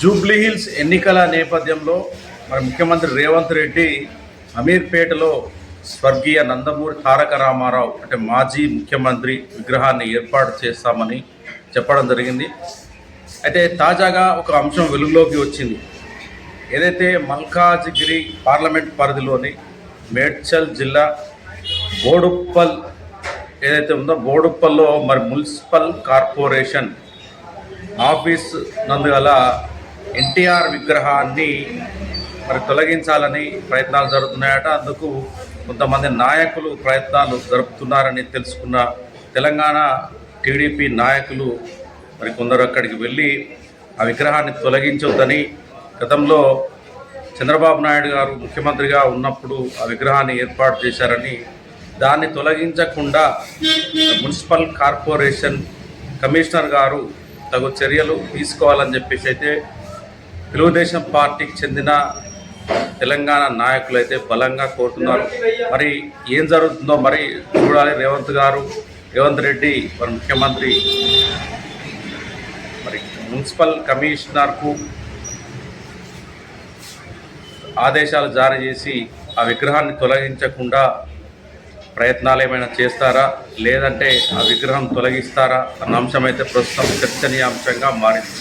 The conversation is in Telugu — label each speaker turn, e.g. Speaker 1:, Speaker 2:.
Speaker 1: జూబ్లీహిల్స్ ఎన్నికల నేపథ్యంలో మరి ముఖ్యమంత్రి రేవంత్ రెడ్డి అమీర్పేటలో స్వర్గీయ నందమూరి తారక రామారావు అంటే మాజీ ముఖ్యమంత్రి విగ్రహాన్ని ఏర్పాటు చేస్తామని చెప్పడం జరిగింది. అయితే తాజాగా ఒక అంశం వెలుగులోకి వచ్చింది. ఏదైతే మల్కాజిగిరి పార్లమెంట్ పరిధిలోని మేడ్చల్ జిల్లా బోడుప్పల్ ఏదైతే ఉందో బోడుప్పల్లో మరి మున్సిపల్ కార్పొరేషన్ ఆఫీస్ నందుగల ఎన్టీఆర్ విగ్రహాన్ని మరి తొలగించాలని ప్రయత్నాలు జరుగుతున్నాయట. అందుకు కొంతమంది నాయకులు ప్రయత్నాలు జరుపుతున్నారని తెలుసుకున్న తెలంగాణ టీడీపీ నాయకులు మరి కొందరు అక్కడికి వెళ్ళి ఆ విగ్రహాన్ని తొలగించొద్దని గతంలో చంద్రబాబు నాయుడు గారు ముఖ్యమంత్రిగా ఉన్నప్పుడు ఆ విగ్రహాన్ని ఏర్పాటు చేశారని దాన్ని తొలగించకుండా మున్సిపల్ కార్పొరేషన్ కమిషనర్ గారు తగు చర్యలు తీసుకోవాలని చెప్పేసి అయితే తెలుగుదేశం పార్టీకి చెందిన తెలంగాణ నాయకులు అయితే బలంగా కోరుతున్నారు. మరి ఏం జరుగుతుందో మరి చూడాలి. రేవంత్ గారు రేవంత్ రెడ్డి మరి ముఖ్యమంత్రి మరి మున్సిపల్ కమిషనర్కు ఆదేశాలు జారీ చేసి ఆ విగ్రహాన్ని తొలగించకుండా ప్రయత్నాలు ఏమైనా చేస్తారా? లేదంటే ఆ విగ్రహం తొలగిస్తారా? అన్న అంశం అయితే ప్రస్తుతం చర్చనీయాంశంగా మారింది.